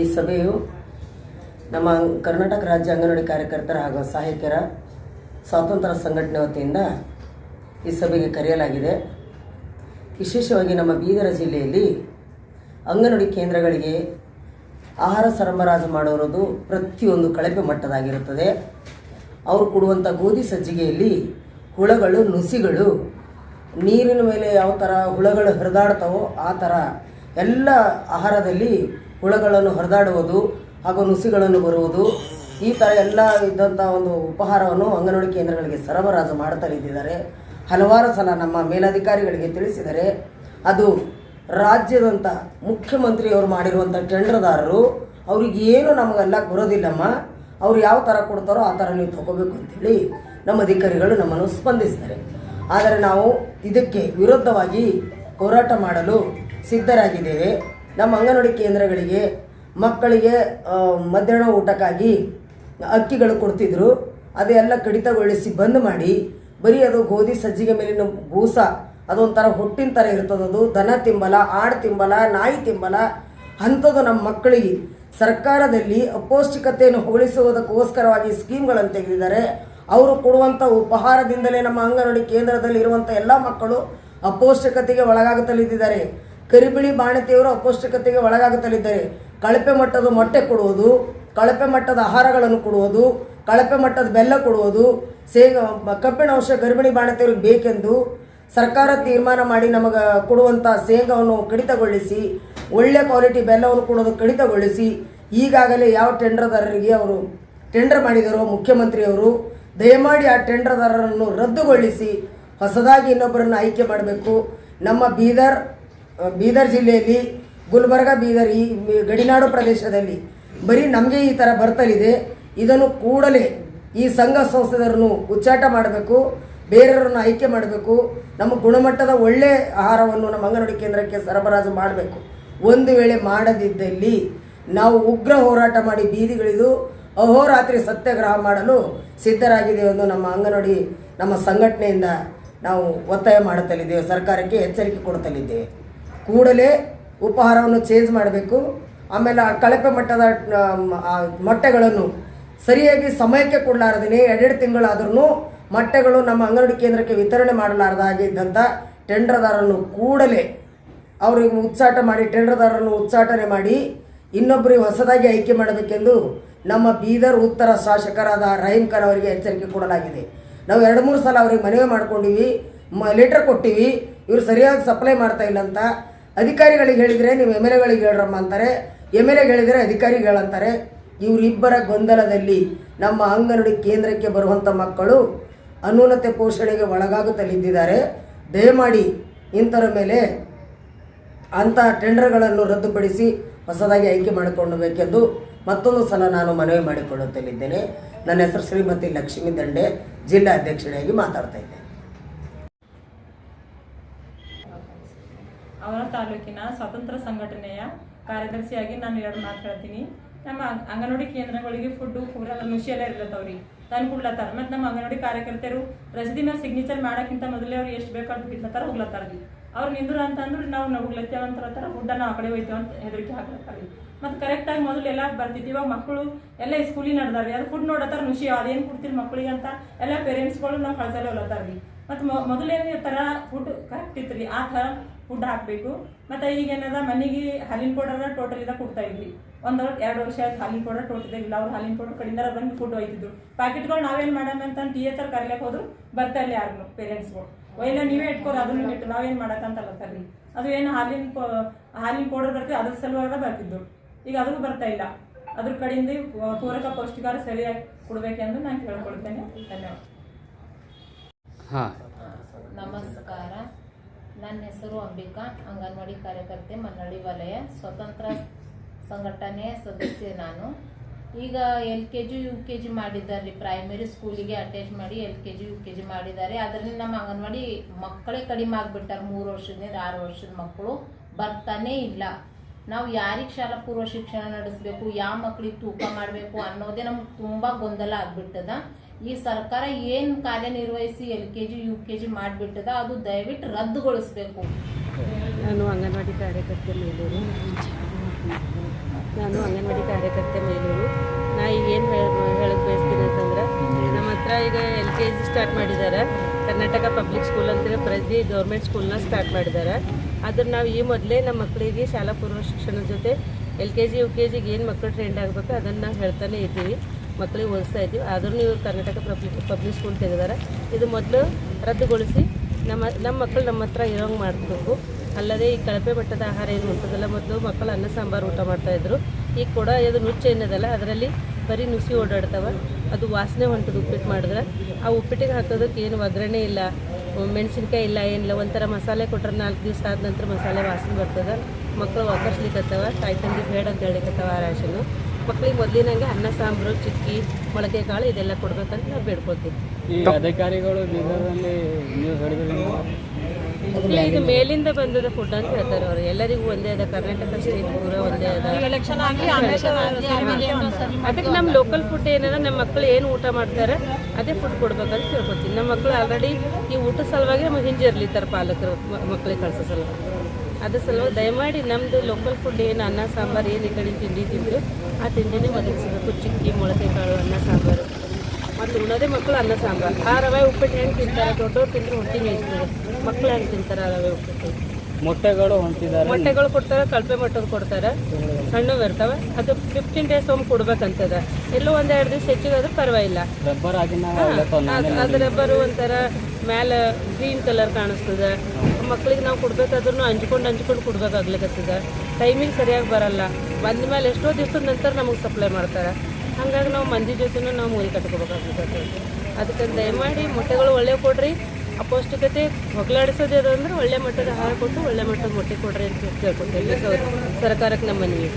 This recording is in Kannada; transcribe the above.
ಈ ಸಭೆಯು ನಮ್ಮ ಕರ್ನಾಟಕ ರಾಜ್ಯ ಅಂಗನವಾಡಿ ಕಾರ್ಯಕರ್ತರ ಹಾಗೂ ಸಾಹಿತ್ಯರ ಸ್ವಾತಂತ್ರ್ಯ ಸಂಘಟನೆ ವತಿಯಿಂದ ಈ ಸಭೆಗೆ ಕರೆಯಲಾಗಿದೆ. ವಿಶೇಷವಾಗಿ ನಮ್ಮ ಬೀದರ ಜಿಲ್ಲೆಯಲ್ಲಿ ಅಂಗನವಾಡಿ ಕೇಂದ್ರಗಳಿಗೆ ಆಹಾರ ಸರಬರಾಜು ಮಾಡುವುದು ಪ್ರತಿಯೊಂದು ಕಳಪೆ ಮಟ್ಟದಾಗಿರುತ್ತದೆ. ಅವರು ಕೊಡುವಂಥ ಗೋಧಿ ಸಜ್ಜಿಗೆಯಲ್ಲಿ ಹುಳಗಳು, ನುಸಿಗಳು, ನೀರಿನ ಮೇಲೆ ಯಾವ ಥರ ಹುಳಗಳು ಹರಿದಾಡ್ತಾವೋ ಆ ಥರ ಎಲ್ಲ ಆಹಾರದಲ್ಲಿ ಹುಳಗಳನ್ನು ಹೊರದಾಡುವುದು ಹಾಗೂ ನುಸಿಗಳನ್ನು ಬರುವುದು, ಈ ಥರ ಎಲ್ಲ ಇದ್ದಂಥ ಒಂದು ಉಪಹಾರವನ್ನು ಅಂಗನವಾಡಿ ಕೇಂದ್ರಗಳಿಗೆ ಸರಬರಾಜು ಮಾಡುತ್ತಲಿದ್ದಿದ್ದಾರೆ ಹಲವಾರು ಸಲ ನಮ್ಮ ಮೇಲಧಿಕಾರಿಗಳಿಗೆ ತಿಳಿಸಿದರೆ, ಅದು ರಾಜ್ಯದಂಥ ಮುಖ್ಯಮಂತ್ರಿಯವರು ಮಾಡಿರುವಂಥ ಟೆಂಡರ್ದಾರರು, ಅವ್ರಿಗೆ ಏನು ನಮಗೆಲ್ಲ ಬರೋದಿಲ್ಲಮ್ಮ, ಅವ್ರು ಯಾವ ಥರ ಕೊಡ್ತಾರೋ ಆ ಥರ ನೀವು ತಗೋಬೇಕು ಅಂತೇಳಿ ನಮ್ಮ ಅಧಿಕಾರಿಗಳು ನಮ್ಮನ್ನು ಸ್ಪಂದಿಸಿದ್ದಾರೆ. ಆದರೆ ನಾವು ಇದಕ್ಕೆ ವಿರುದ್ಧವಾಗಿ ಹೋರಾಟ ಮಾಡಲು ಸಿದ್ಧರಾಗಿದ್ದೇವೆ. ನಮ್ಮ ಅಂಗನವಾಡಿ ಕೇಂದ್ರಗಳಿಗೆ ಮಕ್ಕಳಿಗೆ ಮಧ್ಯಾಹ್ನ ಊಟಕ್ಕಾಗಿ ಅಕ್ಕಿಗಳು ಕೊಡ್ತಿದ್ರು. ಅದೆಲ್ಲ ಕಡಿತಗೊಳಿಸಿ ಬಂದ್ ಮಾಡಿ, ಬರೀ ಅದು ಗೋಧಿ ಸಜ್ಜಿಗೆ ಮೇಲಿನ ಬೂಸ, ಅದೊಂಥರ ಹೊಟ್ಟಿನ ಥರ ಇರ್ತದದು ದನ ತಿಂಬಲ, ಆಡು ತಿಂಬಲ, ನಾಯಿ ತಿಂಬಲ, ಅಂಥದ್ದು ನಮ್ಮ ಮಕ್ಕಳಿಗೆ ಸರ್ಕಾರದಲ್ಲಿ ಅಪೌಷ್ಟಿಕತೆಯನ್ನು ಹೋಲಿಸುವುದಕ್ಕೋಸ್ಕರವಾಗಿ ಸ್ಕೀಮ್ಗಳನ್ನು ತೆಗೆದಿದ್ದಾರೆ. ಅವರು ಕೊಡುವಂಥ ಉಪಹಾರದಿಂದಲೇ ನಮ್ಮ ಅಂಗನವಾಡಿ ಕೇಂದ್ರದಲ್ಲಿ ಇರುವಂಥ ಎಲ್ಲ ಮಕ್ಕಳು ಅಪೌಷ್ಟಿಕತೆಗೆ ಒಳಗಾಗುತ್ತಲಿದ್ದಾರೆ ಕರಿಬಿಳಿ ಬಾಣತಿಯವರು ಅಪೌಷ್ಟಿಕತೆಗೆ ಒಳಗಾಗುತ್ತಲಿದ್ದಾರೆ. ಕಳಪೆ ಮಟ್ಟದ ಮೊಟ್ಟೆ ಕೊಡುವುದು, ಕಳಪೆ ಮಟ್ಟದ ಆಹಾರಗಳನ್ನು ಕೊಡುವುದು, ಕಳಪೆ ಮಟ್ಟದ ಬೆಲ್ಲ ಕೊಡುವುದು, ಸೇಗ, ಕಬ್ಬಿಣ ಅಂಶ ಗರ್ಭಿಣಿ ಬಾಣತಿಯವ್ರಿಗೆ ಬೇಕೆಂದು ಸರ್ಕಾರ ತೀರ್ಮಾನ ಮಾಡಿ ನಮಗೆ ಕೊಡುವಂಥ ಶೇಂಗಾವನ್ನು ಕಡಿತಗೊಳಿಸಿ, ಒಳ್ಳೆ ಕ್ವಾಲಿಟಿ ಬೆಲ್ಲವನ್ನು ಕೊಡೋದು ಕಡಿತಗೊಳಿಸಿ, ಈಗಾಗಲೇ ಯಾವ ಟೆಂಡರ್ದಾರರಿಗೆ ಅವರು ಟೆಂಡರ್ ಮಾಡಿದರೋ ಮುಖ್ಯಮಂತ್ರಿಯವರು, ದಯಮಾಡಿ ಆ ಟೆಂಡರ್ದಾರರನ್ನು ರದ್ದುಗೊಳಿಸಿ, ಹೊಸದಾಗಿ ಇನ್ನೊಬ್ಬರನ್ನು ಆಯ್ಕೆ ಮಾಡಬೇಕು. ನಮ್ಮ ಬೀದರ್ ಬೀದರ್ ಜಿಲ್ಲೆಯಲ್ಲಿ, ಗುಲ್ಬರ್ಗ, ಬೀದರ್ ಈ ಗಡಿನಾಡು ಪ್ರದೇಶದಲ್ಲಿ ಬರೀ ನಮಗೆ ಈ ಥರ ಬರ್ತಲಿದೆ. ಇದನ್ನು ಕೂಡಲೇ ಈ ಸಂಘ ಸಂಸ್ಥೆದರನ್ನು ಉಚ್ಚಾಟ ಮಾಡಬೇಕು, ಬೇರೆಯವರನ್ನು ಆಯ್ಕೆ ಮಾಡಬೇಕು, ನಮ್ಮ ಗುಣಮಟ್ಟದ ಒಳ್ಳೆ ಆಹಾರವನ್ನು ನಮ್ಮ ಅಂಗನವಾಡಿ ಕೇಂದ್ರಕ್ಕೆ ಸರಬರಾಜು ಮಾಡಬೇಕು. ಒಂದು ವೇಳೆ ಮಾಡದಿದ್ದಲ್ಲಿ ನಾವು ಉಗ್ರ ಹೋರಾಟ ಮಾಡಿ ಬೀದಿಗಳಿದು ಅಹೋರಾತ್ರಿ ಸತ್ಯಾಗ್ರಹ ಮಾಡಲು ಸಿದ್ಧರಾಗಿದೆ ಎಂದು ನಮ್ಮ ಅಂಗನವಾಡಿ, ನಮ್ಮ ಸಂಘಟನೆಯಿಂದ ನಾವು ಒತ್ತಾಯ ಮಾಡುತ್ತಲಿದ್ದೇವೆ, ಸರ್ಕಾರಕ್ಕೆ ಎಚ್ಚರಿಕೆ ಕೊಡುತ್ತಲಿದ್ದೇವೆ. ಕೂಡಲೇ ಉಪಹಾರವನ್ನು ಚೇಂಜ್ ಮಾಡಬೇಕು. ಆಮೇಲೆ ಕಳಪೆ ಮಟ್ಟದ ಮೊಟ್ಟೆಗಳನ್ನು ಸರಿಯಾಗಿ ಸಮಯಕ್ಕೆ ಕೊಡಲಾರದೇ ಎರಡೆರಡು ತಿಂಗಳಾದ್ರೂ ಮೊಟ್ಟೆಗಳು ನಮ್ಮ ಅಂಗನವಾಡಿ ಕೇಂದ್ರಕ್ಕೆ ವಿತರಣೆ ಮಾಡಲಾರದಾಗಿದ್ದಂಥ ಟೆಂಡರ್ದಾರನ್ನು ಕೂಡಲೇ ಅವರಿಗೆ ಉಚ್ಚಾಟ ಮಾಡಿ, ಟೆಂಡರ್ದಾರರನ್ನು ಉಚ್ಚಾಟನೆ ಮಾಡಿ ಇನ್ನೊಬ್ಬರಿಗೆ ಹೊಸದಾಗಿ ಆಯ್ಕೆ ಮಾಡಬೇಕೆಂದು ನಮ್ಮ ಬೀದರ್ ಉತ್ತರ ಶಾಸಕರಾದ ರಹೀಂ ಖಾನ್ ಅವರಿಗೆ ಎಚ್ಚರಿಕೆ ಕೊಡಲಾಗಿದೆ. ನಾವು ಎರಡು ಮೂರು ಸಲ ಅವ್ರಿಗೆ ಮನವಿ ಮಾಡ್ಕೊಂಡಿವಿ, ಮ ಲೆಟರ್ ಕೊಟ್ಟಿವಿ, ಇವರು ಸರಿಯಾಗಿ ಸಪ್ಲೈ ಮಾಡ್ತಾ ಇಲ್ಲ ಅಂತ ಅಧಿಕಾರಿಗಳಿಗೆ ಹೇಳಿದರೆ ನೀವು ಎಂ ಎಲ್ ಹೇಳ್ರಮ್ಮ ಅಂತಾರೆ, ಎಂ ಎಲ್ ಹೇಳಿದರೆ ಅಧಿಕಾರಿಗಳಂತಾರೆ ಇವರಿಬ್ಬರ ಗೊಂದಲದಲ್ಲಿ ನಮ್ಮ ಅಂಗನವಾಡಿ ಕೇಂದ್ರಕ್ಕೆ ಬರುವಂಥ ಮಕ್ಕಳು ಅನೂನತೆ ಪೋಷಣೆಗೆ ಒಳಗಾಗುತ್ತಲಿದ್ದಿದ್ದಾರೆ ದಯಮಾಡಿ ಇಂಥರ ಮೇಲೆ ಅಂಥ ಟೆಂಡರ್ಗಳನ್ನು ರದ್ದುಪಡಿಸಿ ಹೊಸದಾಗಿ ಆಯ್ಕೆ ಮಾಡಿಕೊಳ್ಳಬೇಕೆಂದು ಮತ್ತೊಂದು ಸಲ ನಾನು ಮನವಿ ಮಾಡಿಕೊಳ್ಳುತ್ತಲಿದ್ದೇನೆ ನನ್ನ ಹೆಸರು ಶ್ರೀಮತಿ ಲಕ್ಷ್ಮೀ ದಂಡೆ, ಜಿಲ್ಲಾ ಅಧ್ಯಕ್ಷರಾಗಿ ಮಾತಾಡ್ತಾ ಇದ್ದೇನೆ. ಅವರ ತಾಲೂಕಿನ ಸ್ವತಂತ್ರ ಸಂಘಟನೆಯ ಕಾರ್ಯದರ್ಶಿಯಾಗಿ ನಾನು ಎರಡು ಮಾತು ಹೇಳ್ತೀನಿ. ನಮ್ಮ ಅಂಗ್- ಅಂಗನವಾಡಿ ಕೇಂದ್ರಗಳಿಗೆ ಫುಡ್ಡು ಪೂರ ನುಸಿ ಎಲ್ಲ ಇರ್ಲತ್ತವ್ರಿ. ತಂದು ಕೊಡ್ಲತ್ತಾರ ಮತ್ತು ನಮ್ಮ ಅಂಗನವಾಡಿ ಕಾರ್ಯಕರ್ತರು ಮೇಲೆ ಸಿಗ್ನೇಚರ್ ಮಾಡೋಕ್ಕಿಂತ ಮೊದಲೇ ಅವ್ರು ಎಷ್ಟು ಬೇಕು ಅದು ಬಿಡ್ಲತ್ತಾರ ಹೋಗ್ಲತ್ತಾರ ರೀ ಅವ್ರು ನಿಂದ್ರು ಅಂತಂದ್ರೆ ನಾವು ನಾವು ಹೋಗ್ಲತ್ತೇವೆ ಅಂತ ಫುಡ್ಡನ್ನು ಆ ಕಡೆ ಹೋಯ್ತೇವೆ ಅಂತ ಹೆದರಿಕೆ ಹಾಕ್ಲತ್ತಾರ ರೀ ಮತ್ತು ಕರೆಕ್ಟಾಗಿ ಮೊದಲು ಎಲ್ಲ ಬರ್ತಿತ್ತು. ಇವಾಗ ಮಕ್ಕಳು ಎಲ್ಲ ಸ್ಕೂಲಿಗೆ ನಡ್ದಾರ ರೀ ಅದು ಫುಡ್ ನೋಡತ್ತಾರ ನುಷಿ. ಅದೇನು ಕೊಡ್ತೀರಿ ಮಕ್ಕಳಿಗೆ ಅಂತ ಎಲ್ಲ ಪೇರೆಂಟ್ಸ್ಗಳು ನಾವು ಕಳ್ಸಲ್ಲೇ ಹೋಗ್ಲತ್ತಾರ ರೀ ಮತ್ತು ಮೊದಲೇನು ಥರ ಫುಡ್ ಕರೆಕ್ಟ್ ಇತ್ತು ರೀ ಆ ಥರ ಫುಡ್ ಹಾಕಬೇಕು. ಮತ್ತು ಈಗ ಏನದ ಮನೆಗೆ ಹಾಲಿನ ಪೌಡರ್ ಟೋಟಲ್ ಇದ ಕೊಡ್ತಾ ಇದ್ರಿ ಒಂದು ಎರಡು ವರ್ಷ ಆಯ್ತು ಹಾಲಿನ ಪೌಡರ್ ಟೋಟಲ್ ಇಲ್ಲ ಅವ್ರು ಹಾಲಿನ ಪೌಡರ್ ಕಡಿಂದ ಬಂದು ಫುಡ್ ಒಯ್ತಿದ್ರು. ಪ್ಯಾಕೆಟ್ಗಳು ನಾವೇನು ಮಾಡೋಣ ಅಂತ ಟಿ ಎಚ್ ಆರ್ ಕರ್ಲಿಕ್ಕೆ ಹೋದ್ರು. ಬರ್ತಾ ಇಲ್ಲ ಯಾರು ಪೇರೆಂಟ್ಸ್ಗಳು ಒಯ್ಲ ನೀವೇ ಇಟ್ಕೋರು ಅದನ್ನು ಇಟ್ಟು ನಾವೇನು ಮಾಡಕ್ಕಂತ ಅಲ್ಲತ್ತಾರ್ರಿ ಅದು ಏನು ಹಾಲಿನ ಪ- ಹಾಲಿನ ಪೌಡರ್ ಬರ್ತೀವಿ ಅದ್ರ ಸಲುವಾಗ ಬರ್ತಿದ್ದು. ಈಗ ಅದಕ್ಕೂ ಬರ್ತಾ ಇಲ್ಲ. ಅದ್ರ ಕಡೆಯಿಂದ ಪೂರಕ ಪೌಷ್ಟಿಕಾರ ಸರಿಯಾಗಿ ಕೊಡಬೇಕೆಂದು ನಾನು ಕೇಳ್ಕೊಳ್ತೇನೆ. ಧನ್ಯವಾದ. ಹಾಂ. ನಮಸ್ಕಾರ. ನನ್ನ ಹೆಸರು ಅಂಬಿಕಾ, ಅಂಗನವಾಡಿ ಕಾರ್ಯಕರ್ತೆ, ಮನ್ನಳ್ಳಿ ವಲಯ, ಸ್ವತಂತ್ರ ಸಂಘಟನೆಯ ಸದಸ್ಯೆ ನಾನು. ಈಗ L K G, U K G ಮಾಡಿದ್ದಾರೆ. ಪ್ರೈಮರಿ ಸ್ಕೂಲಿಗೆ ಅಟ್ಯಾಚ್ ಮಾಡಿ L K G, U K G ಮಾಡಿದ್ದಾರೆ. ಅದರಲ್ಲಿ ನಮ್ಮ ಅಂಗನವಾಡಿ ಮಕ್ಕಳೇ ಕಡಿಮೆ ಆಗಿಬಿಟ್ಟಾರೆ. ಮೂರು ವರ್ಷದಿಂದ ಆರು ವರ್ಷದ ಮಕ್ಕಳು ಬರ್ತಾನೇ ಇಲ್ಲ. ನಾವು ಯಾರಿಗೆ ಶಾಲಾ ಪೂರ್ವ ಶಿಕ್ಷಣ ನಡೆಸಬೇಕು, ಯಾವ ಮಕ್ಕಳಿಗೆ ತೂಕ ಮಾಡಬೇಕು ಅನ್ನೋದೇ ನಮ್ಗೆ ತುಂಬ ಗೊಂದಲ ಆಗ್ಬಿಟ್ಟದ. ಈ ಸರ್ಕಾರ ಏನು ಕಾರ್ಯನಿರ್ವಹಿಸಿ L K G U K G ಮಾಡಿಬಿಟ್ಟದ, ಅದು ದಯವಿಟ್ಟು ರದ್ದುಗೊಳಿಸ್ಬೇಕು. ನಾನು ಅಂಗನವಾಡಿ ಕಾರ್ಯಕರ್ತೆ ಮೇಲೂರು. ನಾನು ಅಂಗನವಾಡಿ ಕಾರ್ಯಕರ್ತೆ ಮೇಲೂರು. ನಾ ಈಗ ಏನು ಹೇಳಕ್ಕೆ ಬಯಸ್ತೀನಿ ಅಂತಂದ್ರೆ, ನಮ್ಮ ಹತ್ರ ಈಗ ಎಲ್ ಕೆ ಜಿ ಸ್ಟಾರ್ಟ್ ಮಾಡಿದ್ದಾರೆ ಕರ್ನಾಟಕ ಪಬ್ಲಿಕ್ ಸ್ಕೂಲ್ ಅಂತೇಳಿ ಪ್ರತಿ ಗೌರ್ಮೆಂಟ್ ಸ್ಕೂಲ್ನ ಸ್ಟಾರ್ಟ್ ಮಾಡಿದ್ದಾರೆ ಆದ್ರೆ ನಾವು ಈ ಮೊದಲೇ ನಮ್ಮ ಮಕ್ಕಳಿಗೆ ಶಾಲಾ ಪೂರ್ವ ಶಿಕ್ಷಣದ ಜೊತೆ L K G U K ಜಿಗೆ ಏನು ಮಕ್ಕಳು ಟ್ರೆಂಡ್ ಆಗಬೇಕು ಅದನ್ನು ನಾವು ಹೇಳ್ತಾನೆ ಇದ್ದೀವಿ. ಮಕ್ಕಳಿಗೆ ಓದಿಸ್ತಾ ಇದ್ದೀವಿ. ಆದರೂ ನೀವು ಕರ್ನಾಟಕ ಪಬ್ಲಿಕ್ ಪಬ್ಲಿಕ್ ಸ್ಕೂಲ್ ತೆಗೆದಾರೆ. ಇದು ಮೊದಲು ರದ್ದುಗೊಳಿಸಿ ನಮ್ಮ ನಮ್ಮ ಮಕ್ಕಳು ನಮ್ಮ ಹತ್ರ ಇರೋಂಗೆ ಮಾಡಬೇಕು ಅಲ್ಲದೆ ಈ ಕಳಪೆ ಮಟ್ಟದ ಆಹಾರ ಏನು ಉಂಟದಲ್ಲ, ಮೊದಲು ಮಕ್ಕಳು ಅನ್ನ, ಸಾಂಬಾರು ಊಟ ಮಾಡ್ತಾಯಿದ್ರು ಈಗ ಕೂಡ ಅದು ನುಚ್ಚು ಏನದಲ್ಲ ಅದರಲ್ಲಿ ಬರೀ ನುಸಿ ಓಡಾಡ್ತಾವ. ಅದು ವಾಸನೆ ಹೊಂಟದು ಉಪ್ಪಿಟ್ಟು ಮಾಡಿದ್ರೆ. ಆ ಉಪ್ಪಿಟ್ಟಿಗೆ ಹಾಕೋದಕ್ಕೆ ಏನು ಒಗ್ಗರಣೆ ಇಲ್ಲ, ಮೆಣಸಿನ್ಕಾಯಿ ಇಲ್ಲ, ಏನಿಲ್ಲ, ಒಂಥರ ಮಸಾಲೆ ಕೊಟ್ರೆ ನಾಲ್ಕು ದಿವಸ ಆದ ನಂತರ ಮಸಾಲೆ ವಾಸನೆ ಬರ್ತದೆ. ಮಕ್ಕಳು ವಾಕರ್ಸ್ಲಿಕ್ಕತ್ತವ ತಾಯಿ ತಂದಿ ಬೇಡ ಅಂತ ಹೇಳಿಕತ್ತವ ಆ ರಾಶನು ಮಕ್ಳಿಗೆ ಮೊದಲಿನಂಗೆ ಅನ್ನ ಸಾಂಬಾರು ಚಿಕ್ಕಿ ಮೊಳಕೆ ಕಾಳು ಇದೆಲ್ಲ ಕೊಡ್ಬೇಕಂತ ನಾವು ಬೇಡ್ಕೊತೀವಿ ಈ ಅಧಿಕಾರಿಗಳು ಬೀದರ್ನಲ್ಲಿ ಇಲ್ಲ, ಇದು ಮೇಲಿಂದ ಬಂದದ ಫುಡ್ ಅಂತ ಹೇಳ್ತಾರೆ ಅವರು. ಎಲ್ಲರಿಗೂ ಒಂದೇ ಅದ ಕರ್ನಾಟಕ ಸ್ಟೇಟ್ ಪೂರ ಒಂದೇ ಅದ. ಅದಕ್ಕೆ ನಮ್ಮ ಲೋಕಲ್ ಫುಡ್ ಏನದ ನಮ್ಮ ಮಕ್ಕಳು ಏನು ಊಟ ಮಾಡ್ತಾರೆ ಅದೇ ಫುಡ್ ಕೊಡ್ಬೇಕಂತ ತಿಳ್ಕೊತೀನಿ ನಮ್ಮ ಮಕ್ಕಳು ಆಲ್ರೆಡಿ ಈ ಊಟ ಸಲುವಾಗಿ ನಮಗೆ ಹಿಂಜರ್ಲಿತ್ತಾರೆ ಪಾಲಕರು ಮಕ್ಕಳಿಗೆ ಕಳ್ಸೋ ಸಲುವಾಗಿ. ಅದ್ರ ಸಲುವಾಗಿ ದಯಮಾಡಿ ನಮ್ಮದು ಲೋಕಲ್ ಫುಡ್ ಏನು ಅನ್ನ ಸಾಂಬಾರು ಏನು ಈ ಕಡೆ ತಿಂಡಿ ತಿಂದ್ರು ಆ ತಿಂಡಿನೇ ಒದಗಿಸಬೇಕು ಚಿಕ್ಕಿ ಮೊಳಕೆ ಕಾಳು ಅನ್ನ ಸಾಂಬಾರು. ಮತ್ತು ಉಣ್ಣೋದೇ ಮಕ್ಕಳು ಅನ್ನ ಸಾಂಬಾರು. ಆ ರವೆ ಉಪ್ಪಿಟ್ಟು ಹೆಂಗೆ ತಿಂತಾರೆ? ದೊಡ್ಡವ್ರು ತಿಂದರೆ ಹೊಟ್ಟೆ ಮೇಯ್ಸ್ತದೆ ಮಕ್ಕಳು ಹೆಂಗೆ ತಿಂತಾರೆ ಆ ರವೆ ಉಪ್ಪಿಟ್ಟು? ಮೊಟ್ಟೆಗಳು ಹೊಂಟಿದ್ದಾರೆ ಮೊಟ್ಟೆಗಳು ಕೊಡ್ತಾರೆ ಕಳಪೆ ಮಟ್ಟದ ಕೊಡ್ತಾರೆ. ಹಣ್ಣು ಇರ್ತಾವೆ. ಅದು ಫಿಫ್ಟೀನ್ ಡೇಸ್ ಒಮ್ಮೆ ಕೊಡ್ಬೇಕಂತದ. ಎಲ್ಲೋ ಒಂದ್ ಎರಡು ದಿವಸ ಹೆಚ್ಚಿಗೆ ಆದ್ರೂ ಪರವಾಗಿಲ್ಲ. ರಬ್ಬರ್ ಅದು ಅದ್- ಅದ್ರ ರಬ್ಬರು ಒಂಥರ ಮ್ಯಾಲ ಗ್ರೀನ್ ಕಲರ್ ಕಾಣಿಸ್ತದ. ಮಕ್ಳಿಗೆ ನಾವು ಕೊಡ್ಬೇಕಾದ್ರೂ ಹಂಚ್ಕೊಂಡು ಹಂಚ್ಕೊಂಡು ಕೊಡ್ಬೇಕಾಗ್ಲಿಕ್ಕತ್ತದ ಟೈಮಿಂಗ್ ಸರಿಯಾಗಿ ಬರಲ್ಲ. ಬಂದ ಮೇಲೆ ಎಷ್ಟೋ ದಿವಸದ ನಂತರ ನಮಗೆ ಸಪ್ಲೈ ಮಾಡ್ತಾರೆ. ಹಂಗಾಗಿ ನಾವು ಮಂದಿ ಜೊತೆನೂ ನಾವು ಮೂರಿ ಕಟ್ಕೋಬೇಕಾಗ್ತದೆ ಅದಕ್ಕೆ ದಯಮಾಡಿ ಮೊಟ್ಟೆಗಳು ಒಳ್ಳೆ ಕೊಡ್ರಿ. ಅಪೌಷ್ಟಿಕತೆ ಹೊಗಲಾಡಿಸೋದೇ ಅಂದ್ರೆ ಒಳ್ಳೆ ಮಟ್ಟದ ಆಹಾರ ಕೊಟ್ಟು ಒಳ್ಳೆ ಮಟ್ಟದ ಮೊಟ್ಟೆ ಕೊಡ್ರಿ ಅಂತ ಕೇಳ್ಕೊತೀವಿ. ಸರ್ಕಾರಕ್ಕೆ ನಮ್ಮ ಮನವಿ.